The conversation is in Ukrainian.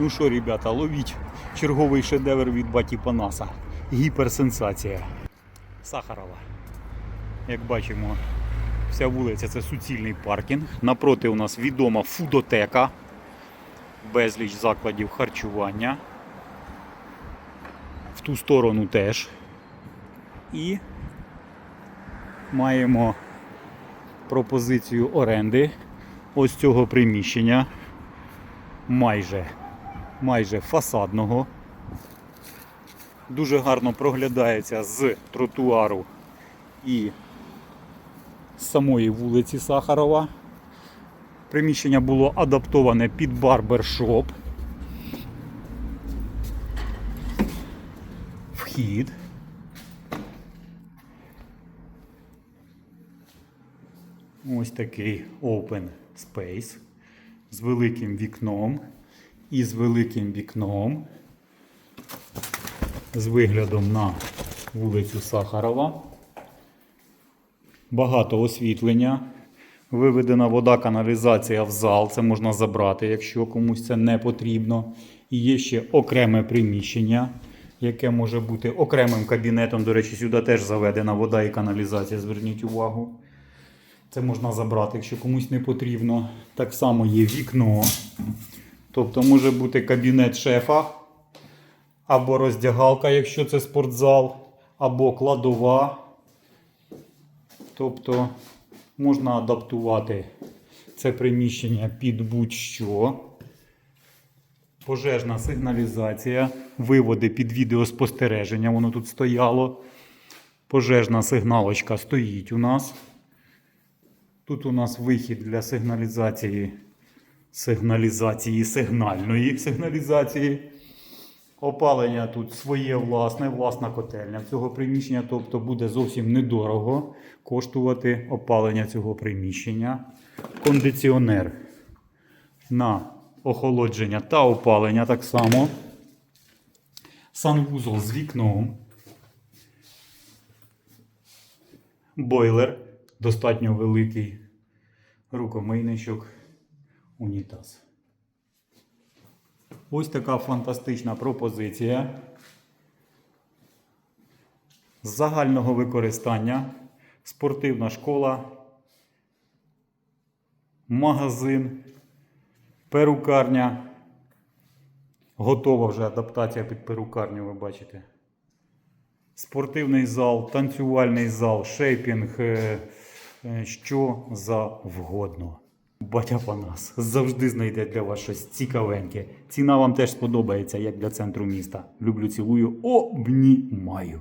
Ну що, ребята, ловіть черговий шедевр від баті Панаса. Гіперсенсація. Сахарова. Як бачимо, вся вулиця це суцільний паркінг. Напроти у нас відома фудотека, безліч закладів харчування. В ту сторону теж. І маємо пропозицію оренди ось цього приміщення майже, майже фасадного. Дуже гарно проглядається з тротуару і з самої вулиці Сахарова. Приміщення було адаптоване під барбершоп. Вхід. Ось такий open space з великим вікном і з великим вікном з виглядом на вулицю Сахарова. Багато освітлення. Виведена вода, каналізація в зал. Це можна забрати, якщо комусь це не потрібно. І є ще окреме приміщення, яке може бути окремим кабінетом. До речі, сюди теж заведена вода і каналізація. Зверніть увагу. Це можна забрати, якщо комусь не потрібно. Так само є вікно. Тобто може бути кабінет шефа, або роздягалка, якщо це спортзал, або кладова. Тобто можна адаптувати це приміщення під будь-що. Пожежна сигналізація, виводи під відеоспостереження, воно тут стояло. Пожежна сигналочка стоїть у нас. Тут у нас вихід для сигналізації, сигналізації, сигнальної сигналізації. Опалення тут своє власне, власна котельня цього приміщення, тобто буде зовсім недорого коштувати опалення цього приміщення. Кондиціонер на охолодження та опалення так само. Санвузол з вікном. Бойлер достатньо великий. Рукомийничок, унітаз. Ось така фантастична пропозиція з загального використання. Спортивна школа, магазин, перукарня. Готова вже адаптація під перукарню, ви бачите. Спортивний зал, танцювальний зал, шейпінг, е, е, що завгодно. Батя Панас завжди знайде для вас щось цікавеньке. Ціна вам теж сподобається, як для центру міста. Люблю, цілую, обнімаю.